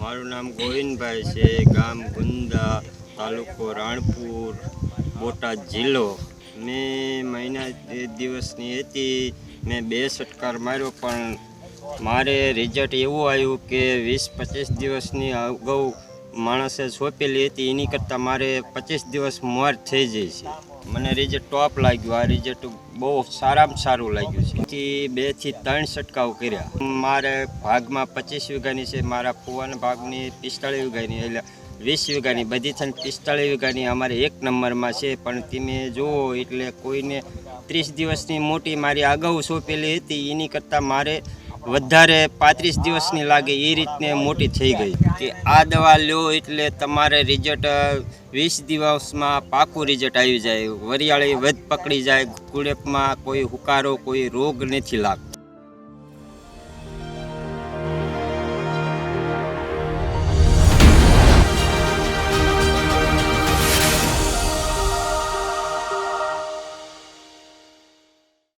મારું નામ ગોવિંદભાઈ છે, ગામ ગુંદા, તાલુકો રાણપુર, બોટાદ જિલ્લો. મેં મહિના દિવસની હતી, મેં બે સટકાર માર્યો, પણ મારે રિઝલ્ટ એવું આવ્યું કે વીસ પચીસ દિવસની અગાઉ માણસે સોંપેલી હતી, એની કરતાં મારે પચીસ દિવસ મોર થઈ જાય છે. મને રિઝલ્ટ ટોપ લાગ્યું, આ રિઝલ્ટ બહુ સારામાં સારું લાગ્યું છે. બેથી ત્રણ છંટકાવ કર્યા. મારે ભાગમાં પચીસ વીઘાની છે, મારા ફુવાના ભાગની પિસ્તાળીસ વીઘાની, એટલે વીસ વીઘાની, બધી થઈને પિસ્તાળીસ વીઘાની અમારે એક નંબરમાં છે, પણ તમે જુઓ, એટલે કોઈને ત્રીસ દિવસની મોટી મારી અગાઉ સોંપેલી હતી, એની કરતાં મારે વધારે પાંત્રીસ દિવસની લાગે એ રીતને મોટી થઈ ગઈ કે આ દવા લો એટલે તમારે રિઝલ્ટ વીસ દિવસમાં પાકું રિઝલ્ટ આવી જાય. વરિયાળી વધ પકડી જાય કુળેપમાં કોઈ હુકારો, કોઈ રોગ નથી લાગતો.